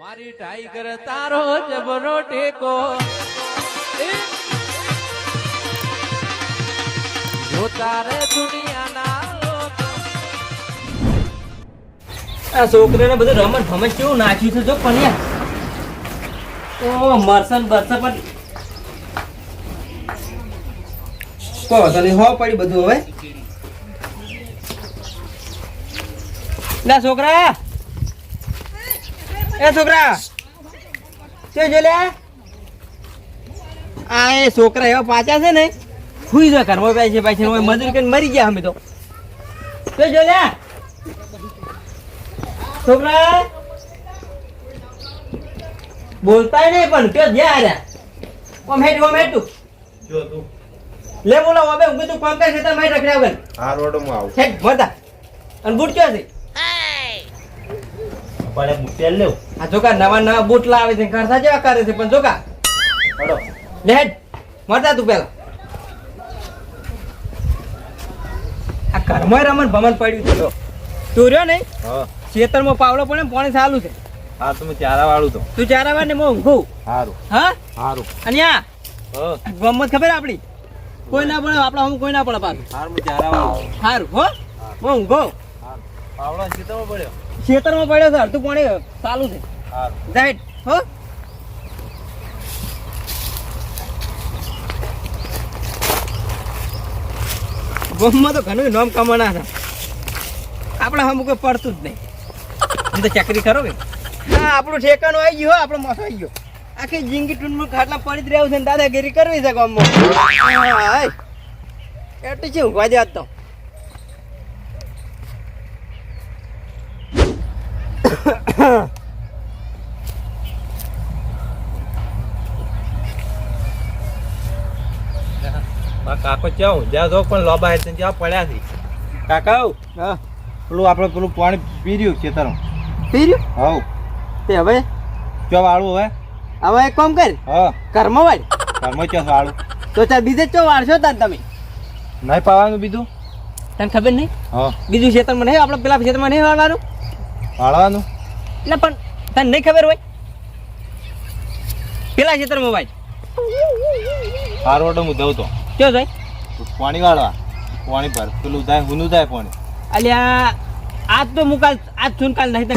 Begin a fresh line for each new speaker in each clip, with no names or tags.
મારી ટાઈગર તારો જબરો ટેકો. જો તારે દુનિયાના
છોકરાને બધું રમત ભમત કેવું નાખ્યું છે જો પન્યા? ઓ મરસન બરસ પણ
કહો તને હો પડી બધું હવે.
ના છોકરા! એ છોકરા. શું છે લે. આ એ છોકરા એવા પાછા છે ને હુઈ જાય ઘરમાં બેસે છે પાછી હવે કરીને મરી ગયા અમે તો. શું છે લે. છોકરા. બોલતા નહીં પણ કયો જ્યાં આર્યા ઓમ હેટ ઓમ
જો તું.
લે બોલો હવે હું કીધું કોમ કરે તો મારી રખડ્યા વગર.
આવું.
અને બૂટ ક્યાં છે?
પડે બુટેલ લેવ.
આ જોકા નવા નવા બૂટ લાવે છે કરતા જેવા કરે છે પણ જોકા
પડો
લે હેડ તું પેલા. આ ઘરમાં રમણ ભમણ પડ્યું છે તું રહ્યો ને ખેતરમાં પાવડો પણ પાણી ચાલુ છે.
હા તમે ચારા વાળું તો
તું ચારા વાળ ને હું ઊંઘું.
સારું
હા?
સારું
અને આ? ગમત ખબર આપડી કોઈ ના પડે આપડા હું કોઈ ના પડે પાછું.
સારું ચારા વાળું
સારું હો? હું. ઊંઘો.
પાવડો માં પડ્યો.
ખેતરમાં પડ્યો સર તું પાણી ચાલુ છે. રાઈટ હો ગોમમાં તો ઘણું નામ કમાના હતા આપણે હમ કોઈ પડતું જ નહીં. તો ચકરી કરો કે? હા, આપણું ઠેકાણું આવી ગયું આપણો મોસો આવી ગયો. આખી જિંદગી ટૂંડમાં ખાટલા પડી જ રહ્યું છે ને દાદાગીરી કરવી છે ગામમાં. એટલું છે ઊંઘવા જાત તો.
આ કાકો ચાવ? જ્યાં જો પણ લોબા હેઠ જ્યાં પડ્યા છે. કાકા
હા.
પેલું આપણે પેલું પાણી પી રહ્યું પીર્યું
પી રહ્યું?
હવ
તે હવે?
ચો વાળું હવે?
હવે એક કામ કર.
હા.
કર્મ વાળ.
કર્મ ચો વાળું?
તો ત્યાં બીજે ચો વાળશો તાર તમે?
નહીં પાવાનું બીજું?
તને ખબર નહીં?
હા.
બીજું ક્ષેત્રમાં નહીં આપણે પેલા ખેતરમાં નહીં વાળવાનું?
વાળવાનું?
એટલે પણ તને નહીં ખબર હોય? પેલા વાય
આ રોડ હું દઉં તો.
કયો જાય?
પાણી વાળવા. પાણી ભર. પેલું જાય હુનું પાણી.
અલ્યા આજ તો મુકાલ આજ છું કાલ નહીં તને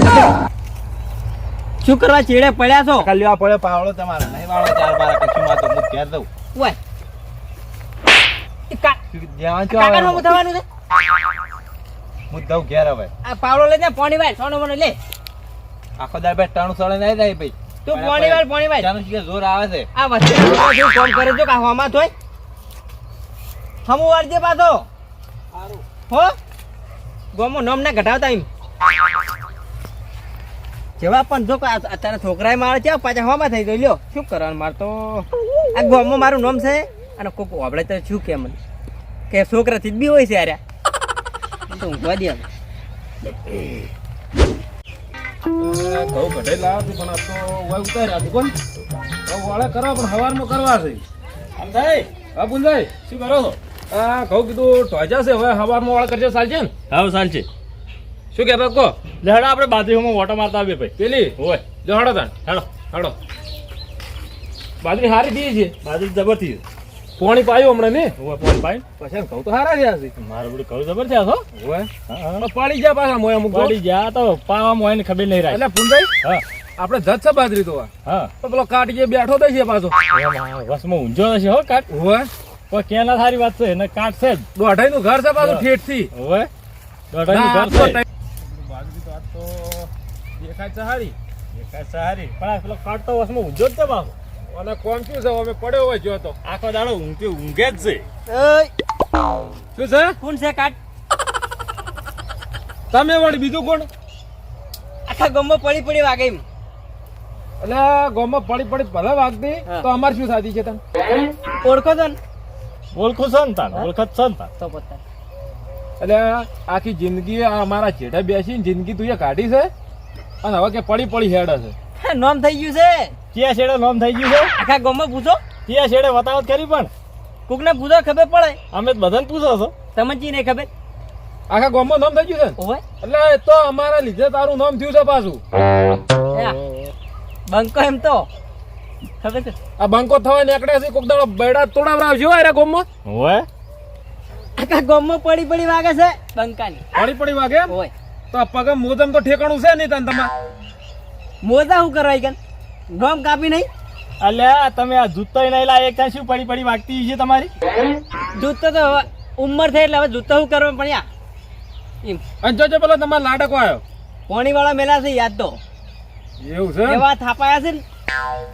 શું કરવા ચેડે પડ્યા છો?
કાલ લેવા પડે પાવડો તમારે. નહીં વાળો ચાર બાર કશું માં તો હું ઘેર દઉં
ઓય. એ છો
આવે
શું થવાનું છે?
હું દઉં ઘેર હવે.
આ પાવડો લઈને જા પાણી ભાઈ સોનો મને લે.
આખો દાડ ભાઈ ત્રણ સળે નહીં થાય ભાઈ.
તું પાણી ભાઈ પાણી ભાઈ
જાનું શીખે જોર આવે છે.
આ વચ્ચે કોમ કરે છો કે હવામાં થોય હમું વાળજે પાછો. હો? ગોમો નોમ ના ઘટાવતા એમ. જેવા પણ જો અત્યારે છોકરાએ મારે છે પાછા હોમાં થઈ ગયો લ્યો શું કરવાનું? મારે તો આ ગોમો મારું નામ છે અને કોક આપણે તો શું કે મને? કે છોકરાથી જ બી હોય છે અરે તો ઊંઘવા દે.
ઘઉં કઢાઈ પણ આ તો વય ઉતાર્યા હતી કોણ? હવે વાળા કરવા પણ હવારમાં કરવા છે. સમજાય હા શું કરો છો? આ કહું કીધું ટોજા છે હવે હવારમાં વાળા કરજે ચાલશે ને.
હા ચાલશે
શું કે? ભાઈ કહો
લેહડા આપણે બાદરીમાં ઓટો મારતા આવીએ ભાઈ.
પેલી?
હોય.
જો હડો તાણ.
હેડો.
હડો. બાદરી હારી થઈ છે.
બાદરી જબર થઈ
પોણી પાયું હમણાં ને
હોય પોઈન્ટ પાય
પછી કહું તો હારા થયા છે.
મારું બધું કહું જબર થયા છો?
હોય. પણ પાડી ગયા પાછા મોય અમુક
પાડી ગયા તો પાવામાં મોય ને ખબર નહીં
એટલે
રાખી
પુંજાઈ
હા.
આપણે જત છે બાજરી તો
હા.
તો પેલો કાટીએ બેઠો થઈ છે પાછો.
વસમાં ઊંઝો થશે હો કાટ.
હોય.
પણ કેના સારી વાત છે? એને કાઢશે જ.
દોઢાઈ નું ઘર છે પાછું ઠેઠથી
હવે? દોઢાઈ
નું
ઘર છે.
બાજુ તો છે તો દેખાય છે હારી
સારી. પણ આ પેલો કાઢતો વસમાં ઊંઝો જ છે બાપુ
અને કોણ શું છે અમે પડ્યો હોય જો તો.
આખો દાડો ઊંઘે ઊંઘે જ છે.
શું છે?
કોણ છે કાટ
તમે વળી બીજું કોણ?
આખા ગમમાં પડી પડી વાગે એમ.
એટલે ગોમાં પડી પડી ભલે વાગતી તો અમારે શું સાધી છે તમે
ઓળખો છો ને.
ઓળખું સંતાન ઓળખત સંતાન
તો પતા
એટલે આખી જિંદગી આ અમારા જેઠા બેસીને જિંદગી તું એ કાઢી છે? અને હવે કે પડી પડી હેડ છે.
નોમ થઈ ગયું છે?
ક્યાં છેડે નોમ થઈ ગયું છે?
આખા ગામમાં પૂછો.
ક્યાં છેડે વતાવત કરી પણ?
કોકને પૂછો ખબર પડે.
અમે તો બધાને પૂછો છો.
તમે જી નહીં ખબર?
આખા ગામમાં નોમ થઈ ગયું છે એટલે તો અમારા લીધે તારું નોમ થયું છે પાછું.
બંકો એમ તો. ખબર છે?
આ બંકો થવાય નીકળે છે કોક દાડો બૈડા તોડાવરાવજો અરે ગોમમાં.
હોય?
આખા ગામમાં પડી પડી વાગે છે. બંકાની.
પડી પડી વાગે એમ?
હોય.
તો આ પગમ મોદમ તો ઠેકાણું છે નહીં તને તમારે.
મોદા શું કરવા ગન ગોમ કાપી નહીં?
અલ્યા તમે આ જૂતો નહીં લા એક ત્યાં શું પડી પડી વાગતી છે તમારી?
જૂતો તો ઉંમર થઈ એટલે હવે જૂતો શું કરવા પણ યા એમ.
જો જોજો પેલો તમારો લાડકો આવ્યો
પોણી વાળા મેલા છે યાદ તો.
એવું છે
એવા થાપાયા છે ને?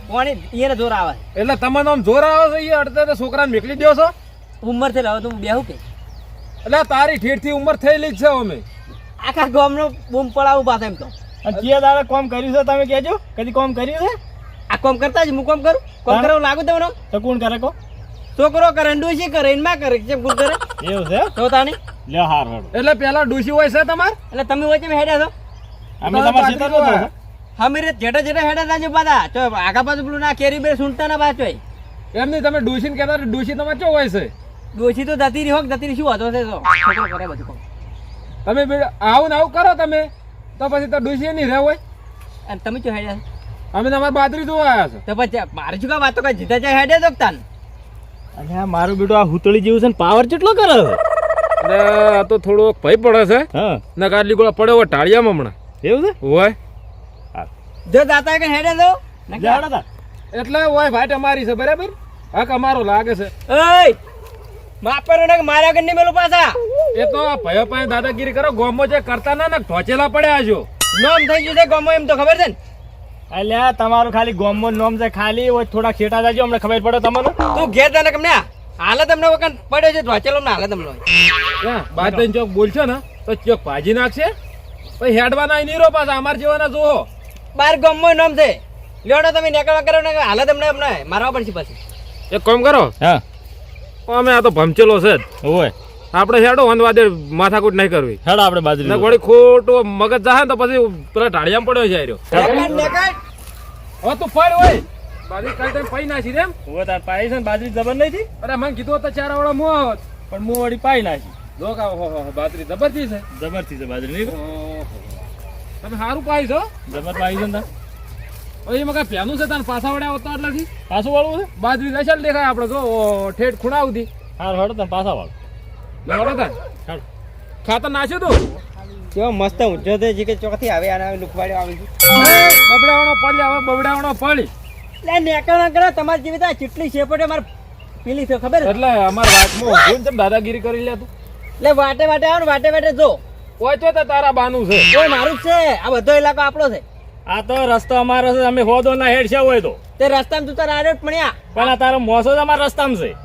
પોણી એને જોર આવે?
એટલે તમને આમ જોર આવે છે એ અડધે તો છોકરાને મેકલી દો છો?
ઉંમર થઈ હવે તું બેહું કે?
એટલે તારી ઠેઠથી ઉંમર થયેલી જ છે અમે
આખા ગામનો બૂમ પડાવું પાસે એમ તો.
અને કયા દાડે કોમ કર્યું છે તમે કહેજો. કદી કોમ કર્યું છે?
આ કોમ કરતા જ હું કોમ કરું? કોમ
હા.
કરવા લાગુ તમને?
તો કોણ કરે કો?
છોકરો કરે ને કરે એમાં કરે કેમ કોણ કરે?
એવું છે?
તો તાની
લે હાર
એટલે પેલા ડોશી હોય છે તમાર?
એટલે તમે વચ્ચે હેડ્યા છો?
અમે
તો
તમારા છો.
જેટા જેટા હેડા તાજો પાછા તો આગા પાછું પેલું ના કેરી બે સુનતા ના પાછો
એમ નહીં તમે ડોશીને કહેતા હતા, ડોશી તમારે ચો હોય છે?
ડોશી તો દતી રહી હોક જતી રહી શું હતો છે તો? કરે બધું
તમે આવું ને આવું કરો તમે. તો પછી તો ડોશી નહીં રહે હોય.
અને તમે ચો હેડ્યા?
અમે તમારે બાદરી જોવા આવ્યા છો.
તો પછી મારે શું કામ વાતો કઈ જીતા જાય હેડે તો તાન?
અને આ મારું બેટું આ હુતળી જેવું છે ને પાવર કેટલો કરે છે?
આ તો થોડોક ભય પડે છે.
હા.
ને કાટલી ગોળા પડ્યો હોય ટાળિયામાં હમણાં.
એવું છે?
હોય.
જો દાતા કે હેડે
દો તા.
એટલે ઓય ભાઈ તમારી છે બરાબર? હક અમારો લાગે છે.
એય માપરો ને મારા નહીં મેલું પાછા.
એ તો ભયો પાસે દાદાગીરી કરો ગોમો જે કરતા ના ને ઢોચેલા પડ્યા છો.
નોમ થઈ ગયું છે ગમો એમ તો ખબર છે ને?
અલ્યા તમારું ખાલી ગોમો નોમ છે ખાલી હોય થોડા ખેટા જાજો અમને ખબર પડે તમને.
તું ઘેર તને કમને હાલે તમને વખત પડ્યો છે ઢોચેલો ને હાલે તમને
હા બાદ ચોક બોલશો ને તો ચોક ભાજી નાખશે. પછી હેડવાના નહીં રો પાછા અમાર જેવાના જોવો
બાર ગમો નામ છે. લેવડો તમે નેકળવા કરો ને હાલે તમને અમને મારવા પડશે પછી.
એક કામ કરો.
હા.
અમે આ તો ભમચેલો છે જ.
હોય
આપણે હેડો વનવાદે માથાકૂટ નહીં કરવી.
હેડો આપણે બાજરી
વળી ખોટું મગજ જાહે તો પછી પેલા ઢાળિયામાં પડ્યો છે આર્યો. હવે તું ફળ હોય બાજરી કાલ તમે પાઈ નાખી દે
હવે તાર પાઈ છે ને બાજરી જબર નહીં થી?
અરે મને કીધું હતું તો ચાર વાળા મો આવત
પણ મો વળી પાઈ નાખી.
જો કા ઓહો હો બાજરી જબરથી છે.
જબરથી છે બાજરી નહીં
ઓહો. તમે સારું પાઈ છો?
જબર પાઈ છે ને તાર.
હવે એમાં છે તાર પાછા વડે આવતા એટલાથી
પાછું વાળવું છે?
બાજરી દશાલ દેખાય આપણે જો ઠેઠ ખૂણા આવતી
હાર હડો તને પાછા વાળો.
લેવડો તાર. ખાતર નાખ્યું તું?
કેવો મસ્ત ઊંચો છે જે કે ચોકથી આવે આના લુકવાડે આવે છે.
બબડાવણો પડી આવે બબડાવણો પડી.
લે નીકળવા કરો તમારી જેવી તો આ ચીટલી શેપટે મારે પેલી છે ખબર
એટલે અમાર વાતમાં હું તમે દાદાગીરી કરી લે તું.
લે વાટે વાટે આવ વાટે વાટે જો.
ઓય તો તારા બાનું છે.
કોઈ મારું જ છે. આ બધો ઇલાકો આપણો છે.
આ તો રસ્તો અમારો છે અમે હોદો ના હેડ છે હોય તો.
તે રસ્તામાં તું તારા આડે પડ્યા
પણ આ તારો મોસો જ અમારા રસ્તામાં છે.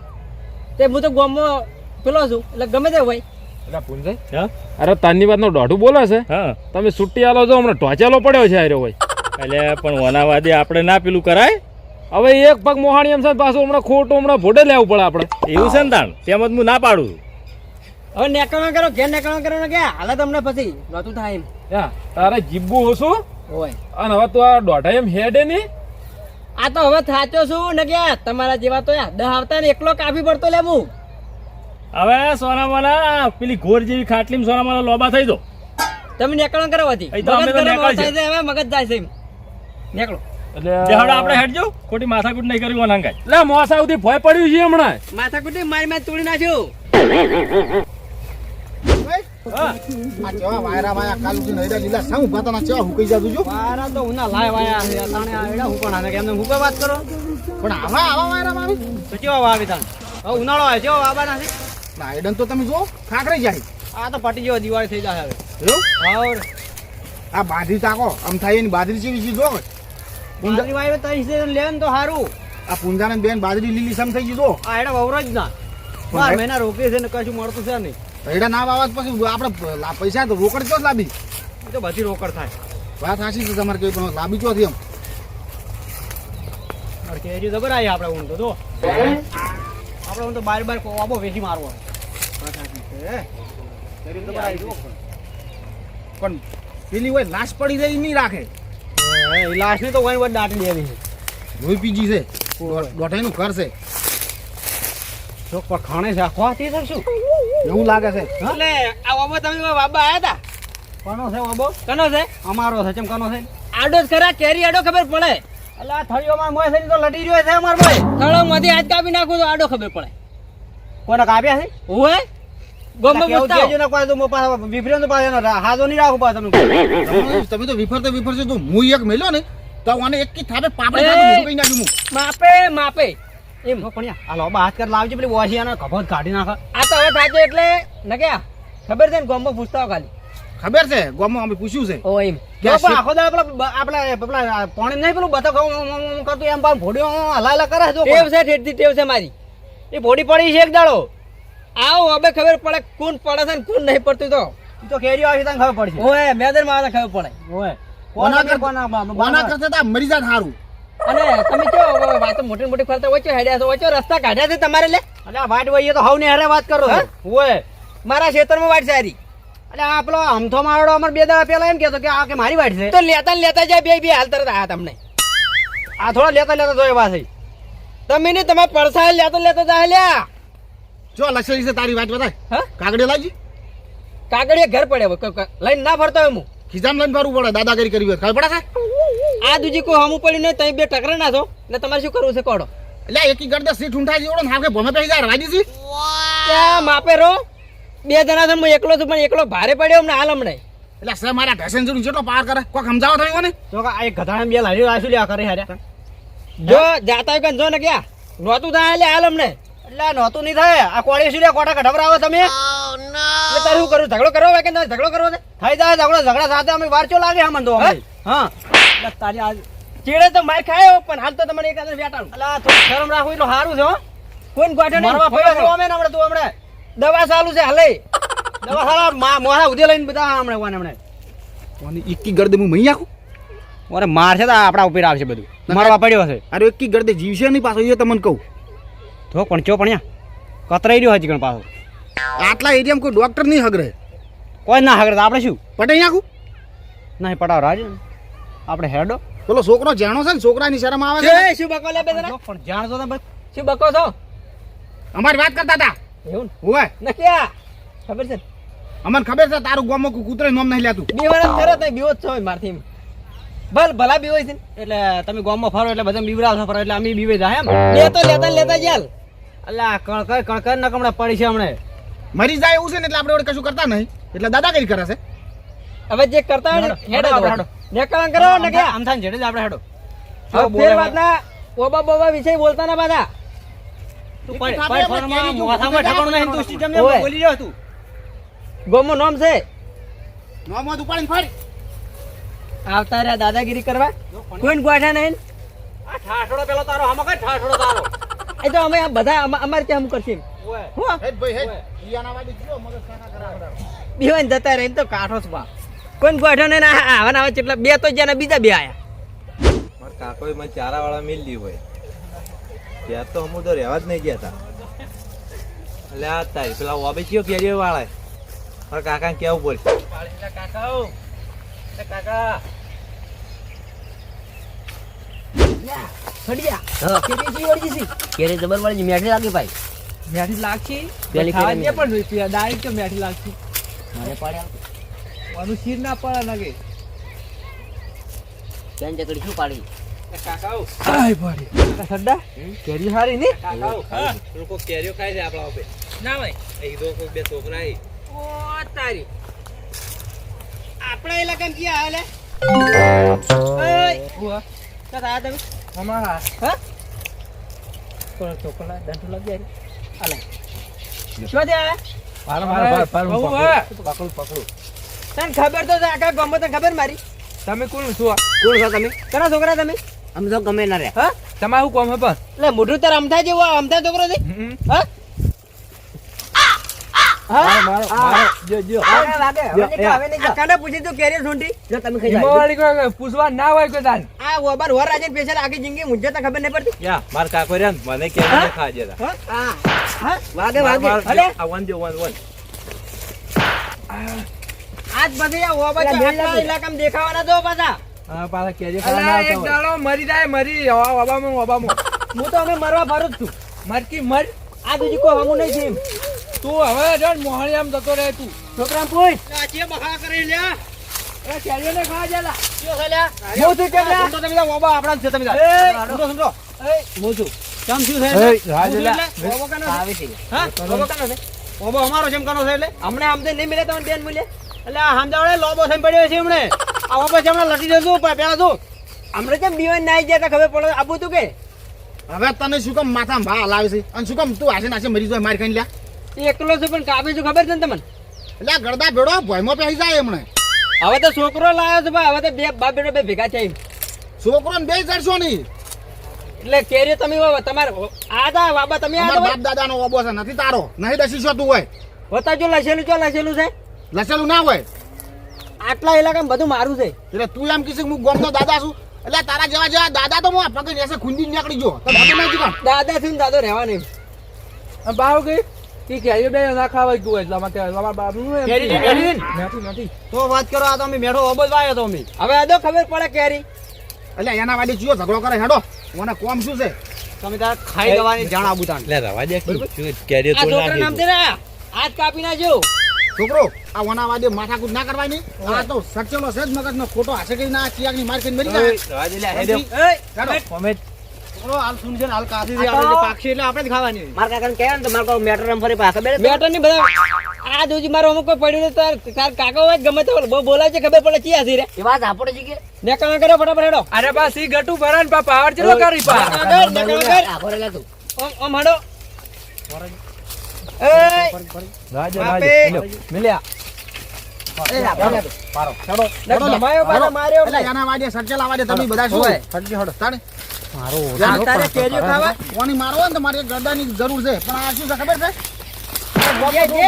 તે હું તો ગામમાં પેલો છું એટલે ગમે તે હોય.
એટલે પૂંજાય
હા?
અરે તારની વાતનો દોઢું બોલે છે.
હા.
તમે સુટ્ટી આલો છો હમણાં ઢોચેલો પડ્યો છે આર્યો ભાઈ.
એટલે પણ વનાવાદી આપણે ના પેલું કરાય?
હવે એક પગ મોહાણી એમ છે પાછું હમણાં ખોટું હમણાં ભોડે લેવું પડે આપણે.
એવું છે ને તાણ? તેમ જ હું ના પાડું છું.
હવે નીકળવા કરો ઘેર નીકળવા કરો ને કે હાલે તમને પછી. નતું થાય એમ.
તારે જીબવું ઓછું
હોય.
અને હવે તો આ દોઢા એમ હેડે નહીં
આ તો હવે થાચો છું ને કે તમારા જેવા તો દહ આવતા ને એકલો કાફી પડતો લે હું
હવે સોનામાના પેલી ઘોર જેવી ખાટલીમાં સોનામાના લોબા થઈ દો
તમે નેકળો કરો હતી હવે મગજ જાય છે એમ. નીકળો.
એટલે
આપણે હેડજો ખોટી માથાકૂટ નહીં
કર્યું મોસા સુધી ભય પડ્યું છે હમણાં.
માથા મારી મારી તોડી નાખ્યું.
આ કેવા વાયરા વાયા કાલ લીલા હુકાઈ
તો ઉના લાય વાયા છે અતાણે આ એડા આને કેમ હું વાત કરો?
પણ આવા આવા વાયરા મારી
તો કેવા વાવી તાણ? હવે ઉનાળો આવે કેવો વાવવાના છે?
ના તો તમે જો ખાખરાઈ જાય.
આ તો પટી જેવો દિવાળી થઈ જાય હવે.
આ બાજરી તાકો આમ થાય એની જેવી છે જો.
ઉંજારી વાવી તો છે લેન તો સારું
આ પુંજાને બેન બાજરી લીલી સમ થઈ ગઈ જો.
આ એડા વવરો જ ના બાર મહિના રોકે છે ને કશું મળતું છે નહીં.
હૈડા ના વાવા પછી આપણે પૈસા તો રોકડ ચો જ લાવી
એ તો બધી રોકડ થાય.
વાત સાચી છે તમારે કઈ પણ લાવી ચો એમ.
અડકે હજી જબર આવી આપણે ઊંઘ તો જો. આપણે ઊંઘ તો બાર બાર કોવાબો વેચી મારવો. વાત સાચી છે.
પણ. પેલી હોય લાશ પડી જાય નહીં રાખે.
લાશની તો વહી વહી દાટી લેવી છે
લોહી પીજી છે. દોઢાઈનું છે.
તો પખાણે રાખવા હતી સર શું?
એવું લાગે છે.
એટલે આ બાબો તમે બાબા આયા હતા
કોનો છે બાબો?
કનો છે?
અમારો છે. ચમ કોનો છે?
આડો જ ખરા કેરી આડો ખબર પડે.
એટલે આ થળીઓમાં મોય છે તો લટી રહ્યો છે અમાર ભાઈ.
થળો માંથી આજ કાપી નાખું તો આડો ખબર પડે.
કોને કાપ્યા છે?
ઓય ગોમમાં
મુસ્તા જો તો મો પાછો વિફર્યો નહીં રાખો પાછો તમે
તમે તો વિફરતો વિફરશો તો હું એક મેલ્યો ને તો આને થાપે પાપડે
માપે માપે. એમ.
પણ આ લો હાથ કર લાવજે પેલી વોસી આનો કફોત કાઢી નાખે.
આ તો હવે થાકે એટલે નક્યા ખબર છે ને ગોમમાં પૂછતા ખાલી.
ખબર છે? ગોમમાં અમે પૂછ્યું છે.
ઓ એમ.
કે પણ આખો દાડો પેલા આપણા પેલા પાણી નહીં પેલું બતક કરતું એમ પણ ભોડ્યો હલા હલા કરે તો
ટેવ છે ઠેઠથી ટેવ છે મારી.
એ ભોડી પડી છે એક દાડો.
આવો હવે ખબર પડે કોણ પડે છે ને કોણ નહીં પડતું તો.
તો કેરીઓ આવી તને ખબર પડશે.
ઓય મેદરમાં ખબર પડે.
ઓય.
કોના
કોના કોના
કરતા મરી જાય સારું
અને તમે જો વાતો મોટી મોટી ફરતા વચ્ચે હેડ્યા છો વચ્ચે રસ્તા કાઢ્યા છે તમારે લે?
એટલે વાટ વહીએ તો હાવ ને હારે વાત કરો હોય
મારા ખેતરમાં વાટ સારી.
એટલે આ પેલો આમથો મારડો અમાર બે દાડા પેલા એમ કેતો કે આ કે મારી વાટ છે.
તો લેતા લેતા જાય બે બે હાલ તરત આ તમને.
આ થોડા લેતા લેતા જોઈ વાત
તમે ને તમે પડસા લેતા લેતા જાય લ્યા.
જો લક્ષ્મી છે તારી વાત બતાય.
હા?
કાગડે લાગી
કાગડીએ ઘર પડે લઈને ના ફરતો હોય હું.
લઈને ફરવું પડે દાદાગીરી કરવી હોય. ખબર પડે છે?
આ દુજી કોઈ હમું પડ્યું નહીં તમે બે ટકરા ના છો એટલે તમારે શું કરવું છે કોડો?
એટલે એકી ગરદા સી ઠુંઠા જેવડો ને આપણે ભમે પડી જાય રાજી સી
ત્યાં માપે રો બે જણા છે હું એકલો છું પણ એકલો ભારે પડ્યો હમણાં હાલ હમણાં
એટલે સર મારા ઢસન જેટલું જેટલો પાર કરે કોક સમજાવો થયો ને
જો આ એક ગધાણા બે લાડ્યો આશું લ્યા કરે હાર્યા
જો જાતા કે જો ને ક્યાં? નોતું થાય એટલે હાલ હમણાં
એટલે નોતું નહીં થાય. આ કોળી શું લ્યા? કોટા કઢવરાવો તમે?
Oh, તારું શું કરું ઝઘડો કરો કે ઝઘડો કરો
થઈ જાય ઝઘડો ઝઘડા સાથે અમે વાર ચો લાગે હા મને તો હા. એટલે તારી આજ
ચીડે તો માર ખાયો પણ હાલ તો તમને એકાદર બેટાડું
અલા તો શરમ રાખો એટલું સારું છે
કોઈન ગોઠે
મારવા ફર્યો છો અમે હમણાં તું હમણાં.
દવા ચાલુ છે હાલે.
દવા સારા મોહા ઉધે લઈને બધા હમણાં વાને હમણાં.
કોની ઇક્કી ગર્દ હું મહી આખું
અરે મારશે તો આપણા ઉપર આવશે બધું. મારવા પડ્યો હશે.
અરે એકી ગર્દે જીવશે નહીં પાછો એ તમને કહું.
તો પણ ચો પણ કતરાઈ રહ્યો હજી કણ પાછો.
આટલા એરિયામાં કોઈ ડોક્ટર નહીં હગરે?
કોઈ ના હગરે આપણે શું?
પટાઈ નાખું?
નહીં પટાવ રાજ. આપણે હેડો.
પેલો છોકરો જાણો છે ને છોકરાની શરમ આવે છે?
શું બકો લે બેદરા
પણ જાણજો ને
શું બકો છો?
અમારી વાત કરતા હતા.
એવું
હોય
નક્યા ખબર છે
અમને ખબર છે તારું ગોમો કૂતરે નોમ નહીં લેતું.
બે વાર તરત બીવો છો મારથી ભલ ભલા બીવો છે
એટલે તમે ગોમમાં ફરો એટલે બધા બીવડાવ ફરો એટલે અમે બીવે જાય એમ.
બે તો લેતા લેતા જાલ
અલ્લા કણક કણકર ના કમડા પડી છે હમણે.
મરી જાય એવું છે ને એટલે આપણે કશું કરતા નહીં. એટલે દાદા કઈ કરે છે.
હવે જે કરતા હોય ને
હેડો.
નેકળણ કરો નકળ્યા
આમ થાન જેડે જ આપણે હેડો.
હવે વાત ના ઓબા બોબા વિશે બોલતા ના પાછા.
તું પર
પર ફોર્મમાં
મોથામાં ઠકણો નહીં તું સ્ટેડિયમ
ને
બોલી રહ્યો તું.
ગોમો નામ છે?
નામ મત ઉપાડીને ફાડી.
આવતા રહ્યા દાદાગીરી કરવા? કોઈ ગોઠા નહીં તો અમે બધા અમારે ત્યાં હમ
કરશે
હો?
હે ભાઈ
કાઠો કોઈને ગોઠો ને આવા આવા કેટલા બે તો જ્યાં બીજા બે આયા.
મારા કાકોએ મને ચારા વાળા મિલી હોય. ત્યાં તો હમું તો રહેવા જ નહીં ગયા હતા એટલે આ તારી પેલા ઓબે કયો કેરીઓ વાળા મારા કાકાને કેવું પડશે
કાકા. કાકા
કેરી
જબર વાળી મેઠી લાગે ભાઈ.
મેઠી લાગશે
પેલી
ખાવા પણ ડાયરેક્ટ મેઠી લાગશે
મને પાડ્યા.
આનું ચીર ના પડે નગે
બેન ચકડી શું પાડી?
ને? કાકાઓ. હાલે? ઓય. તમે? અમારા હા?
પર છોકરા
પકડું પકડું. તને ખબર તો આખા ગમો તને ખબર મારી.
તમે કોણ છો
કોણ છો તમે? કના છોકરા તમે?
અમે તો ગમે ના રે
હા?
તમારું કોમ હે
બસ મોઢું તાર અમથા જેવો અમથા છોકરો છે. હા?
પૂછવા ના હોય કોઈ તાર
આ ઓબર આખી જિંદગી મુજે તો ખબર નહીં પડતી.
યા માર કાકો મને કે ખાજે
હા? આજ પછી ઓબા આટલા ઇલાકામાં દેખાવાના તો બધા
હા પાછા કેજે
અલા એક ડાળો મરી જાય મરી. ઓબામાં ઓબામાં
હું તો અમે મરવા ભરું જ છું.
મરકી મર.
આ બીજી કોઈ હમું નહીં છે
તું હવે જણ મોહણી આમ જતો રહે તું.
છોકરા પૂછ આજે બહાર કરી
લે
અમારો જેમ કનો છે એટલે? અમને આમ તો નહીં મળે તમને બેન મળે? એટલે સમજાવડે લોબો થઈને પડ્યો છે હમણે. આ પછી હમણાં લટી જશું પેલા શું? હમણાં કેમ દીવાન નાઈ આવી ગયા ખબર પડે? આપું તું કે?
હવે તને શું કામ માથા ભા હલાવે છે? અને શું કામ તું આશે નાશે મરી જાય માર ખાઈને લ્યા?
એકલો છું પણ કાપી છું ખબર છે ને તમને
એટલે આ ગરદા ભેડો ભયમાં પહેરી જાય એમણે
હવે તો છોકરો લાવ્યો છે ભાઈ હવે તો બે બાપ બેડો બે ભેગા છે
છોકરો ને બે ચડશો નહીં.
એટલે કેરીઓ તમે તમારે આ તા બાબા તમે આ
બાપ દાદા નો ઓબો છે નથી તારો. નહીં દસી શું તું હોય.
હોતા જો લસેલું જો લસેલું છે?
લસેલું ના હોય.
આટલા ઇલાકામાં બધું મારું છે.
એટલે તું એમ કીધું હું ગોમનો દાદા છું. એટલે તારા જેવા જેવા દાદા તો હું પગે જશે ખુંદી નીકળી જો દાદા
થી દાદો રહેવા નહીં
અને ભાવ ગઈ ઈ કેરીઓ બે ના ખાવા ગયું એટલા માટે અમારા બાબુ એમ
કેરી કેરી
નથી નથી.
તો વાત કરો આ તો અમે મેઠો ઓબો તો અમે. હવે આ તો ખબર પડે કેરી.
એટલે એના વાડી ચિયો ઝઘડો કરે હેડો. મને કોમ શું છે?
તમે તાર ખાઈ જવાની જાણ આબુ તાણ
લે રવા દે શું કેરીઓ
આ છોકરા નામ દે આજ કાપી નાખજો
છોકરો આ વના વાડી માથાકૂટ ના કરવાની? આ તો સચેલો છે જ મગજ નો ખોટો હાસે કરી ના ચિયાકની માર મરી જાય
દે
છોકરો હાલ સુન છે હાલ
તો- એટલે આપણે જ ખાવાની.
મારા કાકાને કહેવાય ને તો મારા કાકા મેટર રમ ફરી પાછા બેઠા
મેટરની બધા આ જોજી મારો અમુક કોઈ પડ્યું નહીં, તાર કાકો હોય ગમે તો બહુ બોલાય છે ખબર પડે ચી હસી રે.
એ વાત આપણે છે કે.
નેકળા કરો ફટાફટ હેડો.
અરે બા સી ગટુ ભરા પા પાવર ચેલો કરી પા
નેકળા કર, નેકળા કર.
તું.
ઓમ ઓમ હેડો.
જરૂર છે. પણ આ શું છે ખબર છે?
જે, જે.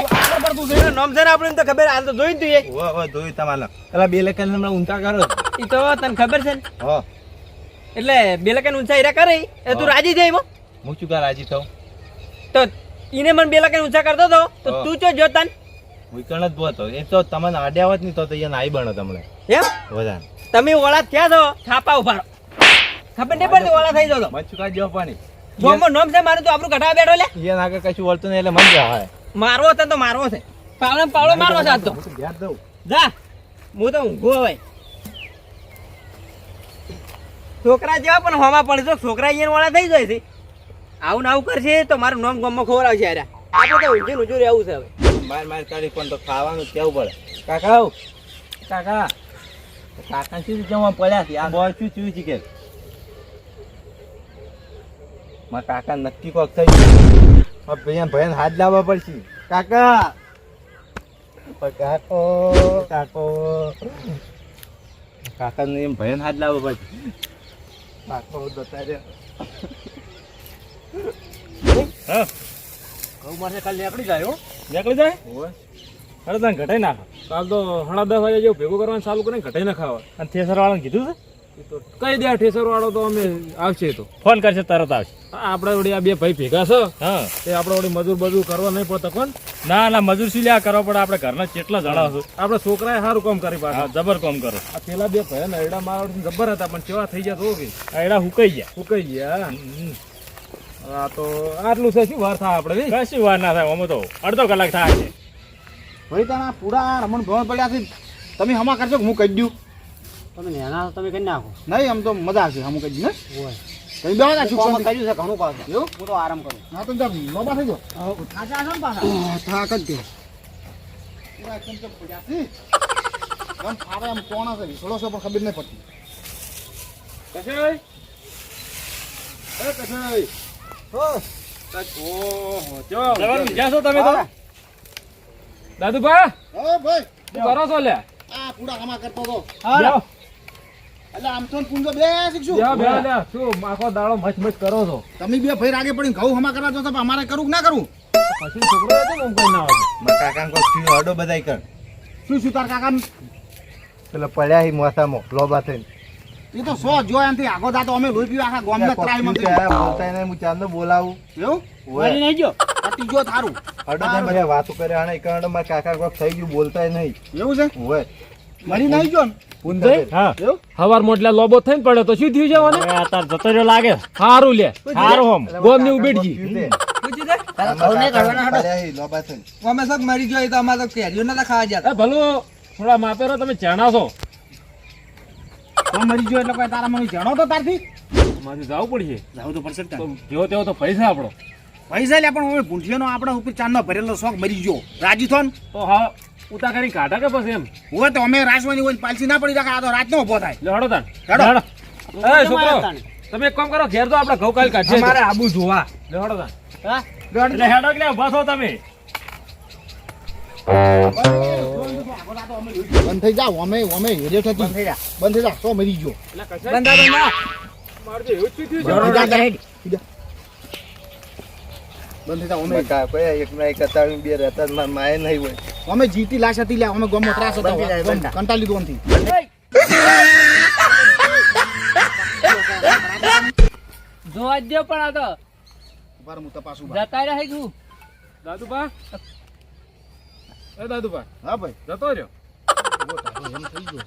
એનું નામ છે ને આપણને ખબર હાલ તો જોઈ તું એ.
ઓવા ઓવા જોયું તમારે. પેલા બે લેખન હમણાં ઊંચા કરો.
તને ખબર છે ને?
હો.
એટલે બે લકન ઊંચા હીરા કરે એ તું રાજી થઈ
હું શું રાજી થઉં?
તો ઈને મને બે લકન ઊંચા કરતો તો તો તું ચો
વિકણ જ બહુ એ તો તમને આડ્યા હોત નહીં તો અહીંયા નાઈ બનો તમને.
એમ?
વધારે.
તમે ઓળા થયા છો? થાપા ઊભા. ખબર નહીં પડતી ઓળા થઈ જાવ તો.
મન શું કા જવા પાણી?
ગોમમાં નોમ છે મારું તો આપણું કઢાવા બેઠો લે.
અહીંયા આગળ કશું વળતું નહીં એટલે મન જા હોય.
મારવો તને તો મારવો છે. પાવડે ને પાવડો મારવો છે આજ તો.
હું દઉં
જા. હું તો ઊંઘો હવે. છોકરા જેવા પણ હોમાં પડે તો છોકરા અહીંયા વાળા થઈ જાય છે. આવું ને આવું કરશે તો મારું નામ ગામમાં ખોરાવશે યાર આપણે તો ઊંઘી ઊંચું રહેવું છે હવે.
માર માર કરી પણ તો ખાવાનું કેવું પડે. કાકા કાકા. કાકા શું જમવા પડ્યા છે? આ બોલ, શું ચૂયું છે કે? મારા કાકા નક્કી કોક થઈ ગયું. મારા ભૈયા હાથ લાવવા પડશે. કાકા. કાકો કાકો. ને એમ ભયન હાથ લાવવા પડશે. કાકો જતા રહ્યા
ઘઉં માથે કાલ નીકળી જાય હો. નીકળી જાય. અરે તને ઘટાઈ નાખ. કાલ તો હણા દસ વાગે જેવું ભેગું કરવાનું ચાલુ કરીને ઘટાઈ નાખાવા અને થેસર વાળાને કીધું છે? કઈ દે ઠેસર વાળો તો અમે આવશે તો. ફોન કરશે તરત આવશે. આપણે વળી આ બે ભાઈ ભેગા છે. હા. તે આપણે વળી મજૂર બજૂર કરવા નહીં પડતો કોણ? ના ના મજૂર સી લ્યા કરવા પડે. આપણે ઘરના કેટલા જણા છો આપણે છોકરાએ સારું કામ કરી પાછા જબર કામ કરો. આ પેલા બે ભાઈ ને એડા મારા જબર હતા પણ કેવા થઈ ગયા તો કે? એડા હુકાઈ ગયા. હુકાઈ ગયા. આ તો આટલું છે શું વાર થાય આપણે કશું વાર ના થાય અમે તો અડધો કલાક થાય છે.
ભાઈ તારા પૂરા રમણ ભવન પડ્યા છે. તમે હમા કરશો હું કહી દઉં.
તમે નેના તમે કરી નાખો.
નહીં આમ તો મજા આવશે હમ કહી દઉં ને તમે બે હતા શું
કર્યું છે ઘણું પાછું.
એવું?
હું તો આરામ કરું.
તો જાવ લોબા થઈ જાઓ.
થાચા છો ને પાછા.
થાક જ દે પૂરા એકદમ તો પડ્યા છે? આમ ફાવે આમ કોણ હશે? વિસળો પણ ખબર નહીં પડતી.
કશે
એ
દાદુભા?
ઓ ભાઈ.
શું કરો છો લે?
આ પૂરા હમા કરતો તો
જાઓ
એટલે આમ તો પૂંજો બે શીખશું.
જાઓ બે શું આખો દાડો મચ મચ કરો છો?
તમે બે ભાઈ રાગે પડીને ઘઉં હમા કરવા જો તો અમારે કરું કે ના કરું?
પછી છોકરો હતો ને કોઈ ના આવે
મારા કાકાને કોઈ થયું હડો બધાય કર.
શું શું તાર કાકા
પેલા પડ્યા હી મોસામાં લોબા થઈને.
એ તો સો જો એનાથી આગો દાતો અમે લોહી પીવા આખા ગામને ત્રાહી માં થઈ ગયું.
બોલતા નહીં હું ચાંદ બોલાવું.
એવું?
ઓવે.
નહીં જો
પતી ગયો થારું.
અડો ને મને વાતો કરે આને એક મારા કાકા કોક થઈ ગયું બોલતા નહીં.
એવું છે?
હોય
મરી નહીં ગયો ને?
પુંજાઈ હા.
એવું?
હવાર મોટલા લોબો થઈને પડ્યો તો શું થયું છે મને જતો રહ્યો લાગે. સારું લે. સારું હમ. ગોમની ઉબેડજી.
અમે સબ મરી ગયો એ તો અમારે તો કેરીઓ નતા ખાવા જતા
ભલો થોડા માપેરો તમે ચણા છો.
તો મરી ગયો એટલે કોઈ તારા મને જણો તો તારથી?
મારે જવું પડશે.
જવું તો પડશે.
જેવો તેવો તો પૈસા આપણો.
પૈસા લે પણ હવે ભૂંઠિયાનો આપણા ઉપર ચાંદનો ભરેલો શોખ મરી ગયો. રાજી થો
તો હા ઉતા કરી કાઢા કે પછી એમ?
હોય તો અમે રાજવાની હોય પાલસી ના પડી રાખે આ તો રાતનો ઊભો થાય.
લે હડો તાન
હેડો.
હેડો. એ છોકરો તમે એક કામ કરો ઘેર તો આપણે ઘઉં કાલ કાઢીએ
મારે આબુ જોવા.
લે હડો તાન
હા?
એટલે હેડો એટલે ઊભા થો તમે.
બંધ થઈ જાવ અમે અમે હેડે થતી બંધ થઈ જા. બંધ થઈ જા તો મરી ગયો.
બંધ બંધા
મારે તો એવું જ થયું છે.
બંધ થઈ જા, હેડ. બંધ થઈ જા અમે
કાકો એક ના એક હતા બે રહેતા મારા માય નહીં હોય.
અમે જીતી લાશ હતી લે અમે ગમો ત્રાસ હતો. કંટાળી લીધું આમથી.
જોવા જ પણ આ તો.
રહો, હું તપાસું
જતા રહે છું
દાદુભા? એ દાદુભા
હા ભાઈ.
જતો રહ્યો.
એમ થઈ ગયો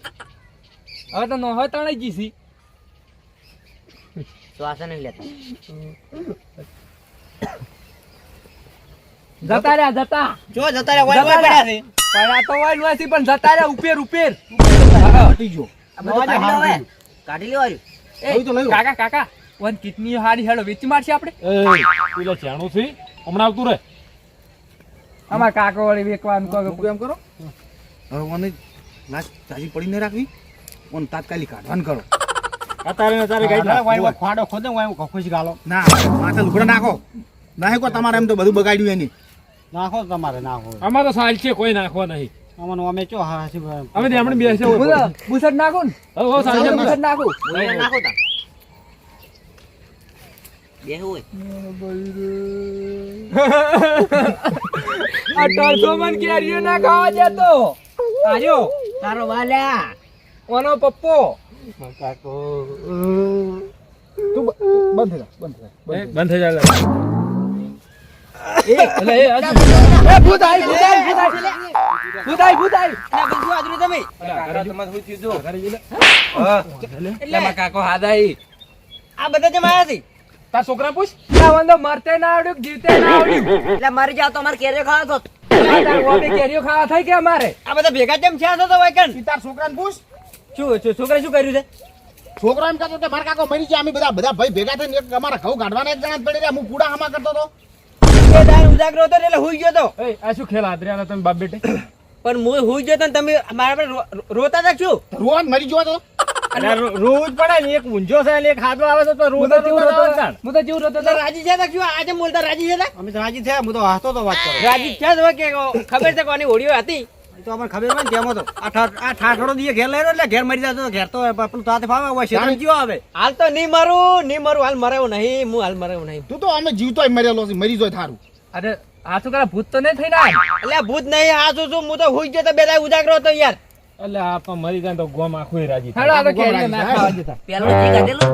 હવે તો નો હોય તણાઈ જીસી
શ્વાસ નહીં લેતા.
જતા રહ્યા જતા.
જો જતા રહ્યા વાય વાય પડ્યા છે.
પડ્યા તો હોય નથી પણ જતા રહ્યા ઉપેર ઉપેર
હટી ગયો.
કાઢી લો હવે કાઢી લો હાર્યું.
હવે તો લઈ લો.
કાકા કાકા વન કિડની હારી હેડો વેચી મારશે આપણે?
એ પેલા છે. હમણાં આવતું રહે.
અમાર કાકો વળી વેકવાનું કહો
હું એમ કરો. હવે મને લાશ તાજી પડી ન રાખવી. ઓન તાત્કાલિક કાઢવાનું કરો.
અત્યારે ને અત્યારે ગઈ ના વાય વાય ખોદે વાય ખુશ ગાલો.
ના માથે લુગડા નાખો. નાખો તમારે એમ તો બધું બગાડ્યું એની.
નાખો તમારે નાખો.
અમાર તો સાલ છે કોઈ નાખવા નહીં.
અમને અમે ચો હા હાસી
અમે આપણે બેસે
બુસટ નાખો ને.
હવે સાલ
બુસટ નાખો.
નાખો તા. બેહવું હોય.
આ મન કેરીઓ ના ખાવા જતો આર્યો
તારો વાલ્યા
કોનો પપ્પો.
તું બંધ જા બંધ થઈ
બંધ થઈ જાય
કાકો હાદા ઈ
આ બધા જમા આવ્યા છે?
તાર છોકરા પૂછ.
વંદો મરતે ના આવડ્યું જીવતે ના આવડ્યું?
એટલે મરી જાવ તો અમારે કેરીઓ ખાવા તો
ઓબી કેરીઓ ખાવા થઈ કે અમારે.
આ બધા ભેગા કેમ થયા તો હોય
કે તાર છોકરાને પૂછ.
શું છોકરા શું કર્યું છે?
છોકરા એમ કહેતો કે મારા કાકો મરી ગયા. અમે બધા બધા ભાઈ ભેગા થઈને એક અમારા ઘઉં કાઢવાના એક જણા પડી રહ્યા. હું પૂડા હામા કરતો હતો.
ઉજાગરો હતો એટલે હુઈ ગયો તો.
એ આ શું ખેલ આદર્યા તમે બાપ બેટે?
પણ હું હુઈ ગયો તો તમે મારા પર રોતા હતા શું?
રોહન મરી ગયો હતો
રોજ પડે ને એક ઊંઝો છે ને એક હાથો આવે છે તો
રોજ રોતો હું તો જીવ રોતો
તો રાજી છે શું આજે બોલતા રાજી છે અમે તો રાજી થયા હું તો હાથો તો વાત કરો. રાજી છે કે ખબર છે કોની હોડીઓ હતી? તો અમને ખબર હોય ને કેમ તો આ ઠાઠડો દીએ ઘેર લઈ રહ્યો એટલે ઘેર મરી જતો ઘેર તો પેલું તાતે ફાવે હોય શેતાન જીવો આવે હાલ તો નહીં મારું નહીં મારું હાલ મરાયો નહીં હું હાલ મરાયો નહીં.
તું તો અમે જીવતોય મરેલો છે મરી જોય થારું.
અરે આ કરે ભૂત તો નહીં થઈ ના
એટલે ભૂત નહીં આ શું શું હું તો હુઈ ગયો તો બે ઉજાગરો હતો યાર.
એટલે આપા મરી જાય તો ગોમ આખું રાજી
હેડો આ તો કેરી ના ખાવા જતા
પેલું જી કાઢેલો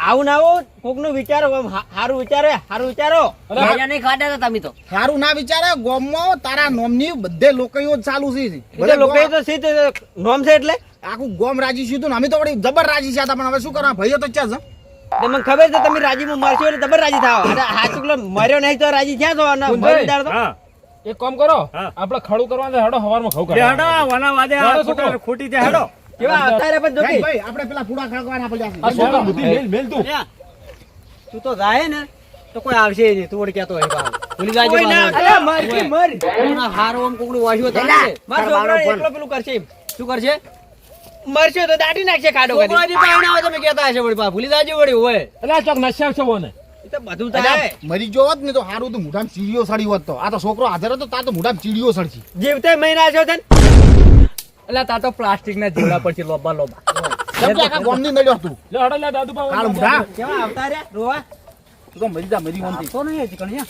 આવું ના આવું કોકનું વિચારો સારું વિચારે હારું વિચારો હારું વિચારો.
કેરીઓ નહીં ખાધા હતા તમે તો.
સારું ના વિચારે ગોમમાં તારા નોમની બધે લોકોયો જ ચાલુ છે.
બધા લોકો તો સીધ નોમ છે એટલે?
આખું ગોમ રાજી સીધું ને અમે તો વળી જબર રાજી છે પણ હવે શું કરવા ભાઈઓ તો ક્યાં છે?
મને ખબર છે તમે રાજીમાં મરશો એટલે જબર રાજી થાવ અને હાચું પેલો મર્યો નહીં તો રાજી ક્યાં છો દાડો તો-
હા. એક કામ કરો આપણે ખડું કરવા દે હેડો હવારમાં ખાવ
હેડો,
આ
ખોટી જાય હેડો. કેવા અત્યારે પણ જોકી
ભાઈ આપણે પેલા પૂડા ખડકવાના પડ્યા
આ બુદ્ધિ મેલ મેલ તું.
તું તો જાય ને તો કોઈ આવશે નહીં તું વળી કહેતો હોય. ભૂલી જાય
કોઈ ના. અરે મર કે મર.
એના હારો આમ કોકડું
વાશ્યો
થાય. મારો છોકરો એકલો પેલું કરશે શું કરશે? મરશે તો દાટી નાખશે ખાડો છોકરો હજી પાણી આવે તમે કહેતા હશે વળી. ભૂલી જાજો વળી હોય
અલા ચોક નશ્યા છે બોને.
તો બધું થાય.
મરી ગયો હોત ને તો સારું તો મોઢામાં ચીડીઓ સડી હોત તો. આ તો છોકરો હાજર હતો તાર તો મોઢામાં ચીડીઓ સડશે.
જીવતે મહિના છો તને?
એટલે તા તો પ્લાસ્ટિક ના જીવડા પડશે લોબા લોબા.
તું
કેવા આવતા રહ્યા? રોવા?
તું તો મરી જા મરી હોનથી
તો નહીં હજી કણ્યા.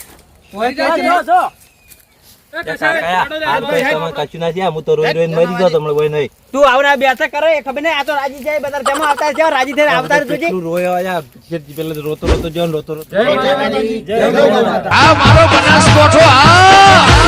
હોય તો છે.
જો, જો.
કશું ના થયા હું તો રોઈ રોઈને મરી ગયો તમને કોઈ નહીં.
તું આવના બેસા કરે એ ખબર નહીં આ તો રાજી છે બધા જમા આવતા છે? રાજી થઈને આવતા
કેટલું રોયો આયા. જે પેલા રોતો રોતો જો રોતો રોતો.
જય.
જય જય.
આ મારો બનાસકોઠો આ